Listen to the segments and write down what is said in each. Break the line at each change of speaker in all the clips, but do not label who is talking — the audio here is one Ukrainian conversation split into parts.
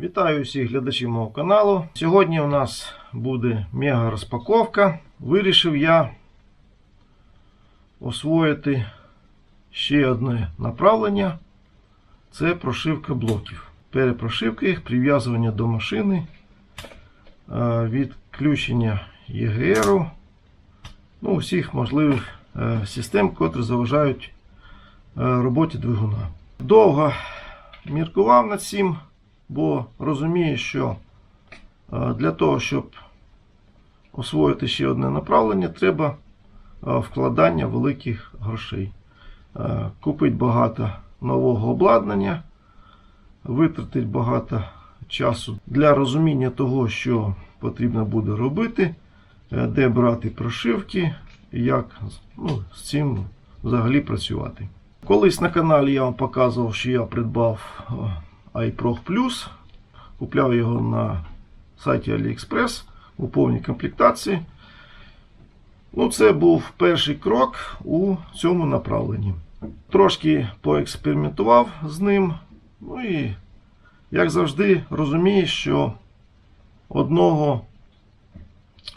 Вітаю всіх глядачів мого каналу. Сьогодні у нас буде мега розпаковка. Вирішив я освоїти ще одне направлення. Це прошивка блоків. Перепрошивка їх, прив'язування до машини, е, відключення ЄГРу, ну, усіх можливих е, систем, котрі заважають е, роботі двигуна. Довго міркував над цим бо розумію, що е, для того, щоб освоїти ще одне направлення, треба е, вкладання великих грошей. Е, Купити багато нового обладнання, витратити багато часу для розуміння того, що потрібно буде робити, де брати прошивки, як ну, з цим взагалі працювати. Колись на каналі я вам показував, що я придбав е, iPro Plus. Купляв його на сайті AliExpress у повній комплектації. Ну, Це був перший крок у цьому направленні. Трошки поекспериментував з ним. Ну і, як завжди, розумію, що одного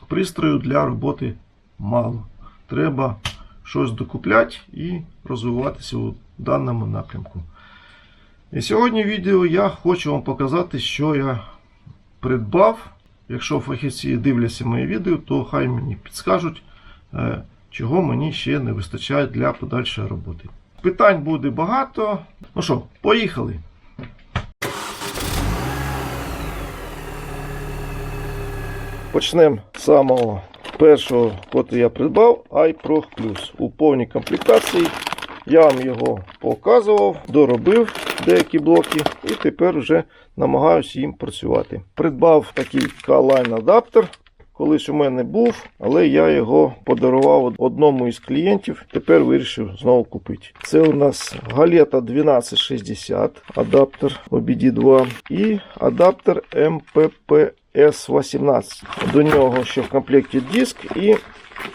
пристрою для роботи мало. Треба щось докупляти і розвиватися у даному напрямку. І сьогодні в відео я хочу вам показати, що я придбав. Якщо фахівці дивляться моє відео, то хай мені підскажуть, е, чого мені ще не вистачає для подальшої роботи. Питань буде багато. Ну що, поїхали. Почнемо з самого першого, котрий я придбав, iPro Plus. У повній комплектації. Я вам його показував, доробив деякі блоки і тепер вже намагаюся їм працювати. Придбав такий K-Line адаптер. Колись у мене був, але я його подарував одному із клієнтів. Тепер вирішив знову купити. Це у нас галета 1260 адаптер OBD2 і адаптер MPPS 18. До нього ще в комплекті диск і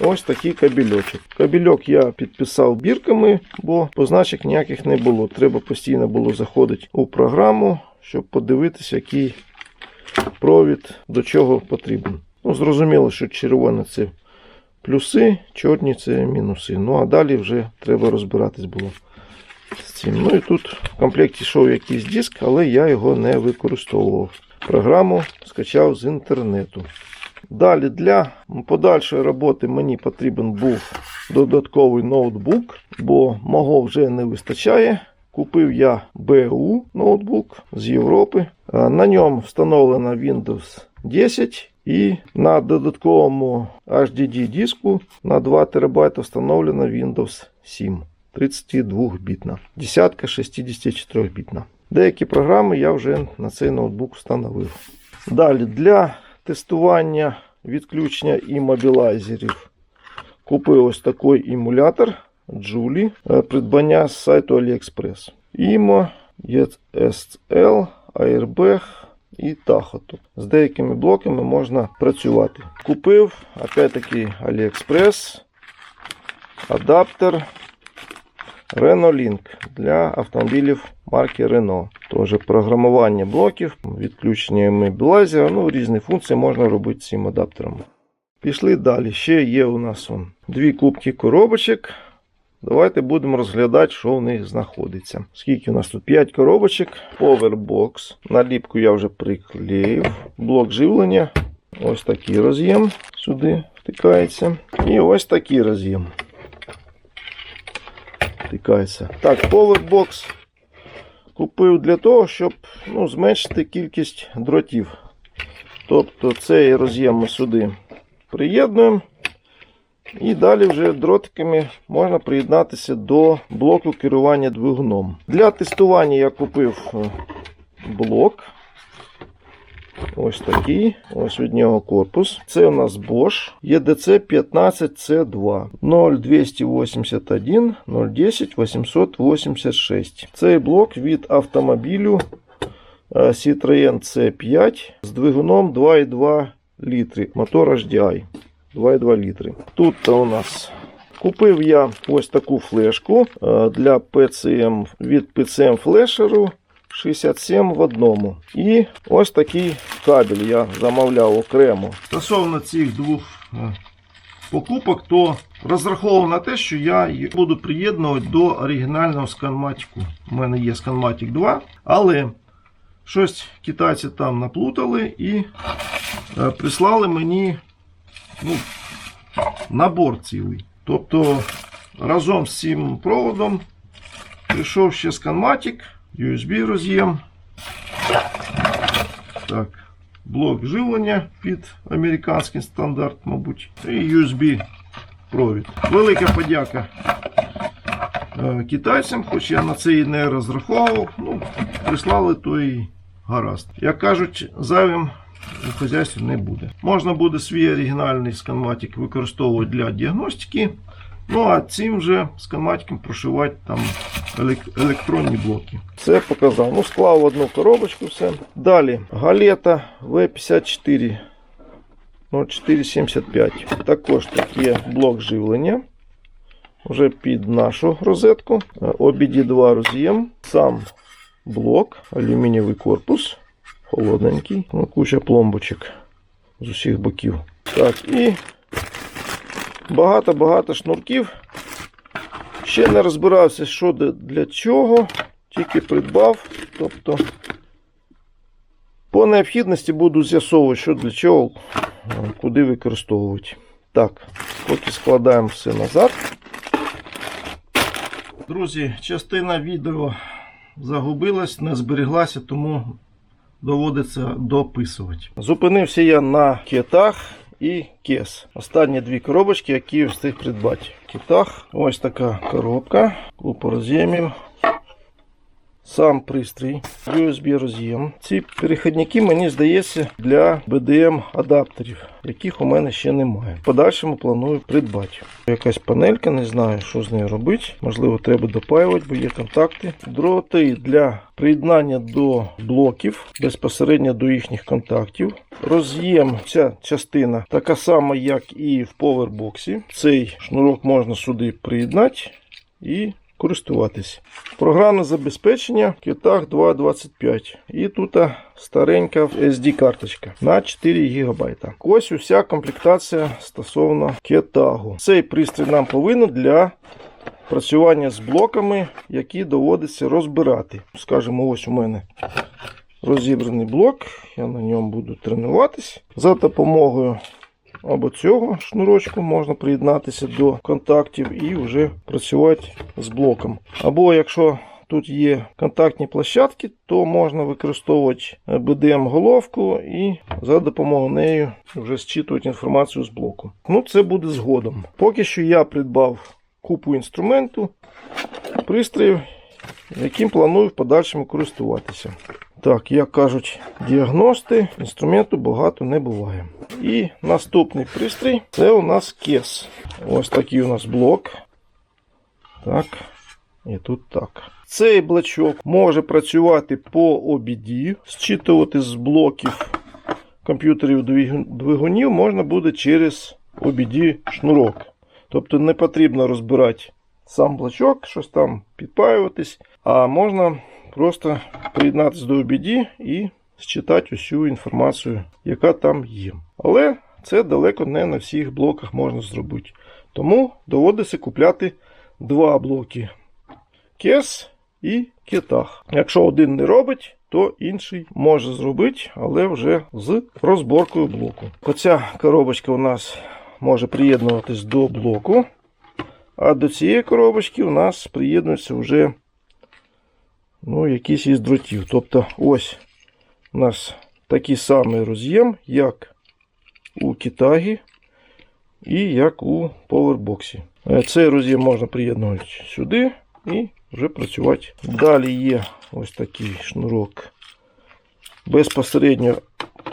Ось такий кабельочок. Кабельок я підписав бірками, бо позначок ніяких не було. Треба постійно було заходити у програму, щоб подивитися, який провід до чого потрібен. Ну, Зрозуміло, що червоне це плюси, чорні це мінуси. Ну а далі вже треба розбиратись було з цим. Ну і тут в комплекті йшов якийсь диск, але я його не використовував. Програму скачав з інтернету. Далі для подальшої роботи мені потрібен був додатковий ноутбук, бо мого вже не вистачає. Купив я BU ноутбук з Європи. На ньому встановлено Windows 10 і на додатковому HDD диску на 2 ТБ встановлено Windows 7 32-бітна. Десятка 64-бітна. Деякі програми я вже на цей ноутбук встановив. Далі для тестування відключення іммобілайзерів. Купив ось такий емулятор Julie. Придбання з сайту AliExpress. IMO, ESL, Airbag і Tahoto. З деякими блоками можна працювати. Купив, опять-таки, AliExpress, адаптер Renault Link для автомобілів марки Renault. Теж програмування блоків, відключення мобілайзера, ну різні функції можна робити цим адаптером. Пішли далі. Ще є у нас он, дві кубки коробочок. Давайте будемо розглядати, що в них знаходиться. Скільки у нас тут 5 коробочок, Powerbox. Наліпку я вже приклеїв. Блок живлення. Ось такий роз'єм сюди втикається. І ось такий роз'єм. Втикається. Так, Powerbox купив для того, щоб ну, зменшити кількість дротів. Тобто цей роз'єм ми сюди приєднуємо. І далі вже дротиками можна приєднатися до блоку керування двигуном. Для тестування я купив е, блок. Ось такий. Ось від нього корпус. Це у нас Bosch EDC 15C2 0281 010 886. Цей блок від автомобілю е, Citroën C5 з двигуном 2,2 літри. Мотор HDI. 2,2 літри. Тут у нас купив я ось таку флешку е, для PCM від PCM флешеру 67 в одному. І ось такий кабель я замовляв окремо. Стосовно цих двох е, покупок, то розраховував на те, що я їх буду приєднувати до оригінального сканматіку. У мене є сканматік 2, але щось китайці там наплутали і е, прислали мені ну, набор цілий. Тобто разом з цим проводом прийшов ще сканматік, USB роз'єм. Так, блок живлення під американський стандарт, мабуть, і USB провід. Велика подяка е, китайцям, хоч я на це і не розраховував. Ну, прислали то і гаразд. Як кажуть, зайвим у хазяйстві не буде. Можна буде свій оригінальний сканматик використовувати для діагностики. Ну а цим же сканматиком прошивати там електронні блоки. Це показав. Ну, склав одну коробочку все. Далі галета V54 0475. Також тут є блок живлення. Вже під нашу розетку. OBD2 роз'єм. Сам блок, алюмінієвий корпус. Холодненький. Ну, куча пломбочок з усіх боків. Так, і багато-багато шнурків. Ще не розбирався, що для чого, тільки придбав. Тобто, по необхідності буду з'ясовувати, що для чого, е, куди використовувати. Так, поки складаємо все назад. Друзі, частина відео загубилась, не зберіглася, тому доводиться дописувати. Зупинився я на китах і кес. Останні дві коробочки, які встиг придбати. Китах. Ось така коробка. клуб роз'ємів. Сам пристрій, USB роз'єм. Ці перехідники, мені здається, для BDM адаптерів, яких у мене ще немає. В подальшому планую придбати. Якась панелька, не знаю, що з нею робити. Можливо, треба допаювати, бо є контакти. Дроти для приєднання до блоків безпосередньо до їхніх контактів. Роз'єм, ця частина така сама, як і в повербоксі. Цей шнурок можна сюди приєднати і користуватись. Програмне забезпечення Китах 2.25. І тут старенька SD-карточка на 4 ГБ. Ось уся комплектація стосовно Кетагу. Цей пристрій нам повинен для працювання з блоками, які доводиться розбирати. Скажімо, ось у мене розібраний блок. Я на ньому буду тренуватись. За допомогою або цього шнурочку можна приєднатися до контактів і вже працювати з блоком. Або якщо тут є контактні площадки, то можна використовувати BDM головку і за допомогою неї вже зчитувати інформацію з блоку. Ну, це буде згодом. Поки що я придбав купу інструменту, пристроїв, яким планую в подальшому користуватися. Так, як кажуть діагности, інструменту багато не буває. І наступний пристрій це у нас кес. Ось такий у нас блок. Так. І тут так. Цей блочок може працювати по OBD, зчитувати з блоків комп'ютерів двигунів можна буде через OBD шнурок. Тобто не потрібно розбирати сам блочок, щось там підпаюватись, а можна просто приєднатися до OBD і зчитати усю інформацію, яка там є. Але це далеко не на всіх блоках можна зробити. Тому доводиться купляти два блоки кес і кетах. Якщо один не робить, то інший може зробити, але вже з розборкою блоку. Оця коробочка у нас може приєднуватись до блоку. А до цієї коробочки у нас приєднується вже ну, якийсь із дротів. Тобто ось у нас такий самий роз'єм, як у Китагі і як у Powerbox. Е, Цей роз'єм можна приєднувати сюди і вже працювати. Далі є ось такий шнурок. Безпосередньо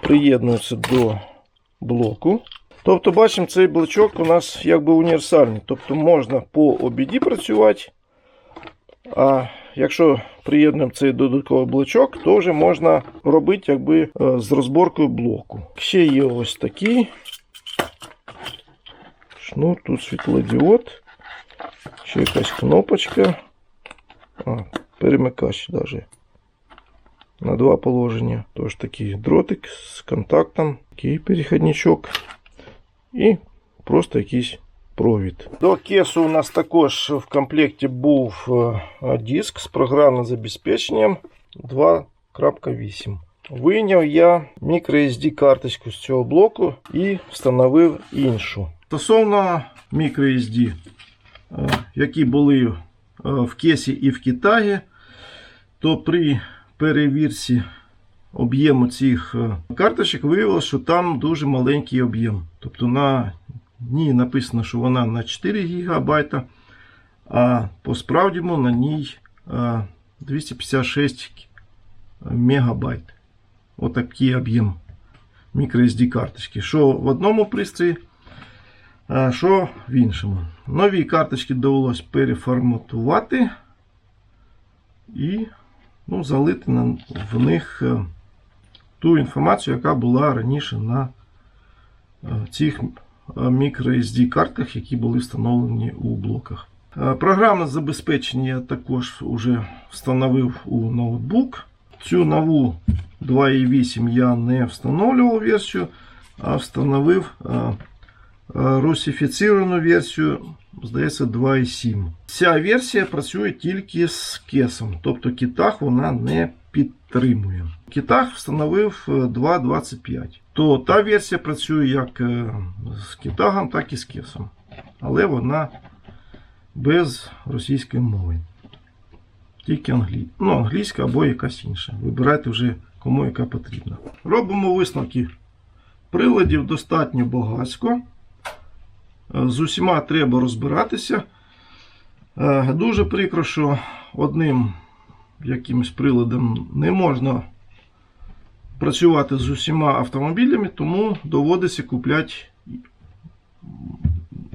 приєднується до блоку. Тобто, бачимо, цей блочок у нас якби універсальний. Тобто можна по обіді працювати. А якщо приєднуємо цей додатковий блочок, то вже можна робити якби е, з розборкою блоку. Ще є ось такий шнур, тут світлодіод, ще якась кнопочка. А, перемикач навіть. на два положення. Тож такий дротик з контактом, такий перехідничок і просто якийсь провід. До кесу у нас також в комплекті був е, диск з програмним забезпеченням 2.8. Вийняв я microSD карточку з цього блоку і встановив іншу. Стосовно microSD, е, які були е, в кесі і в Китаї, то при перевірці об'єму цих карточок виявилося, що там дуже маленький об'єм. Тобто на ній написано, що вона на 4 ГБ, а по справдіму на ній е, 256 МБ. Отакий об'єм microSD карточки. Що в одному пристрої, що в іншому. Нові карточки довелось переформатувати і ну, залити на, в них е, ту інформацію, яка була раніше на е, цих microSD картках, які були встановлені у блоках. Е, Програмне забезпечення я також вже встановив у ноутбук. Цю нову 2.8 я не встановлював версію, а встановив е, е, русифіціровану версію, здається, 2.7. Ця версія працює тільки з кесом, тобто китах вона не підтримує. Китах встановив е, 2.25. То та версія працює як е, з китагом, так і з кесом. Але вона без російської мови. Тільки англі... ну, англійська або якась інша. Вибирайте вже кому яка потрібна. Робимо висновки. Приладів достатньо багатько. Е, З усіма треба розбиратися. Е, Дуже прикро, що одним якимось приладом не можна працювати з усіма автомобілями, тому доводиться купляти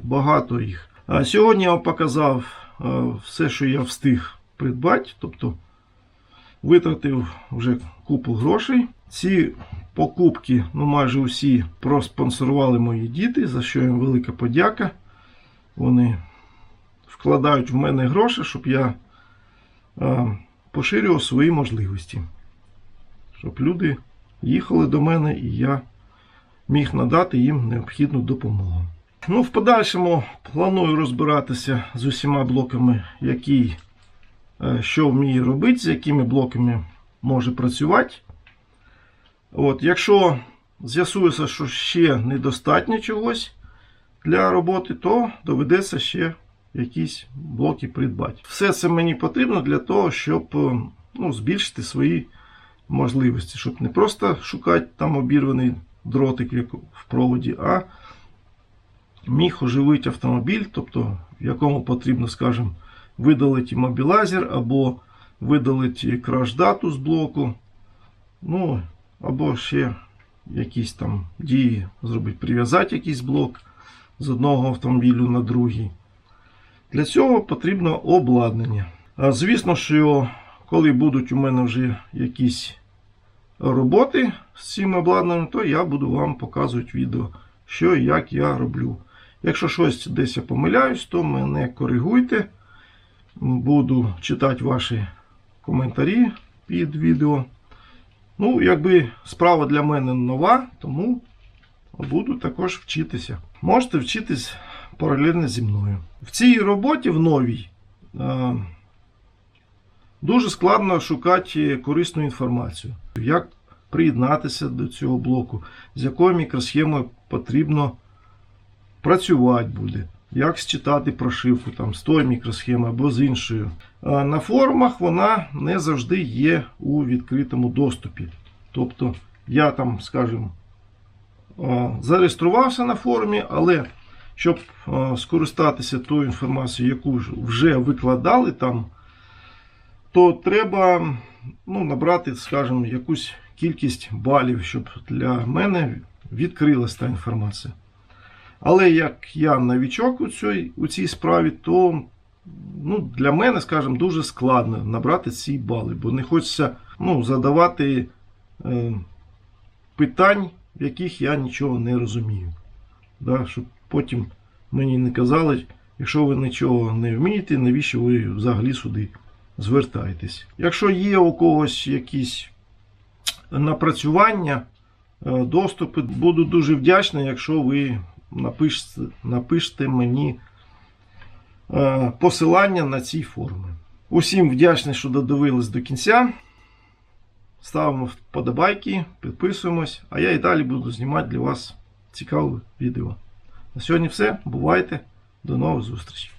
багато їх. А Сьогодні я вам показав е, все, що я встиг придбати, тобто витратив вже купу грошей. Ці покупки, ну майже усі, проспонсорували мої діти, за що їм велика подяка. Вони вкладають в мене гроші, щоб я е, поширював свої можливості. Щоб люди їхали до мене і я міг надати їм необхідну допомогу. Ну, в подальшому планую розбиратися з усіма блоками, який е, що вміє робити, з якими блоками може працювати. От, якщо з'ясується, що ще недостатньо чогось для роботи, то доведеться ще якісь блоки придбати. Все це мені потрібно для того, щоб е, ну, збільшити свої можливості, щоб не просто шукати там обірваний дротик як в проводі, а міг оживити автомобіль, тобто в якому потрібно, скажімо, видалити мобілайзер або видалити краш-дату з блоку. Ну, або ще якісь там дії зробити, прив'язати якийсь блок з одного автомобілю на другий. Для цього потрібно обладнання. Звісно, що коли будуть у мене вже якісь роботи з цим обладнанням, то я буду вам показувати відео, що і як я роблю. Якщо щось десь я помиляюсь, то мене коригуйте. Буду читати ваші коментарі під відео. Ну, якби справа для мене нова, тому буду також вчитися. Можете вчитись паралельно зі мною. В цій роботі, в новій, е, дуже складно шукати корисну інформацію. Як приєднатися до цього блоку, з якою мікросхемою потрібно працювати буде. Як считати прошивку там, з тої мікросхеми або з іншою. На форумах вона не завжди є у відкритому доступі. Тобто я там, скажімо, зареєструвався на форумі, але щоб скористатися тою інформацією, яку вже викладали там, то треба ну, набрати, скажімо, якусь кількість балів, щоб для мене відкрилася та інформація. Але як я новічок у цій, у цій справі, то ну, для мене, скажімо, дуже складно набрати ці бали, бо не хочеться ну, задавати е, питань, в яких я нічого не розумію. Да, Щоб потім мені не казали, якщо ви нічого не вмієте, навіщо ви взагалі сюди звертаєтесь. Якщо є у когось якісь напрацювання, е, доступи. Буду дуже вдячний, якщо ви напишете, напишете мені е, посилання на ці форми. Усім вдячний, що додивились до кінця. Ставимо вподобайки, підписуємось, а я і далі буду знімати для вас цікаве відео. На сьогодні все. Бувайте. До нових зустрічей.